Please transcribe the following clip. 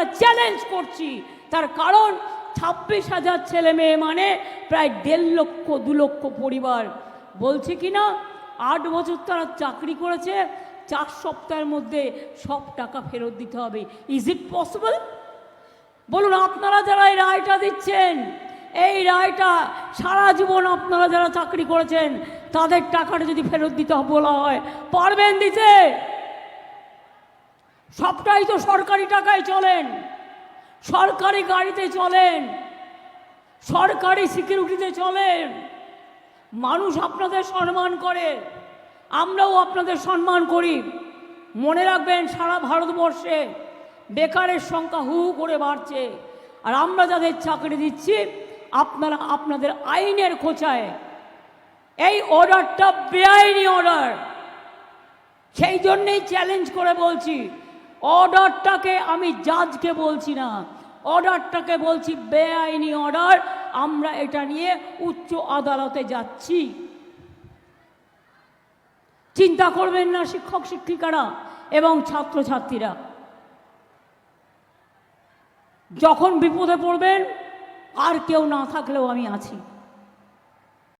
আমরা চ্যালেঞ্জ করছি। তার কারণ ছাব্বিশ হাজার ছেলে মেয়ে মানে প্রায় দেড় লক্ষ, দু লক্ষ পরিবার। বলছে কি না, আট বছর তারা চাকরি করেছে, চার সপ্তাহের মধ্যে সব টাকা ফেরত দিতে হবে। ইজ ইট পসিবল বলুন, আপনারা যারা এই রায়টা দিচ্ছেন, এই রায়টা সারা জীবন আপনারা যারা চাকরি করেছেন, তাদের টাকাটা যদি ফেরত দিতে বলা হয়, পারবেন দিতে? সবটাই তো সরকারি টাকায় চলেন। সরকারি গাড়িতে চলেন। সরকারি সিকিউরিটিতে চলেন। মানুষ আপনাদের সম্মান করে। আমরাও আপনাদের সম্মান করি। মনে রাখবেন, সারা ভারতবর্ষে বেকারের সংখ্যা হু করে বাড়ছে। আর আমরা যাদের চাকরি দিচ্ছি, আপনারা আপনাদের আইনের খোঁচায়। এই অর্ডারটা বেআইনি অর্ডার সেই জন্যেই চ্যালেঞ্জ করে বলছি। অর্ডারটাকে আমি জাজকে বলছি না। অর্ডারটাকে বলছি, বেআইনি অর্ডার আমরা এটা নিয়ে উচ্চ আদালতে যাচ্ছি। চিন্তা করবেন না, শিক্ষক, শিক্ষিকারা এবং ছাত্রছাত্রীরা। যখন বিপদে পড়বেন, আর কেউ না থাকলেও আমি আছি।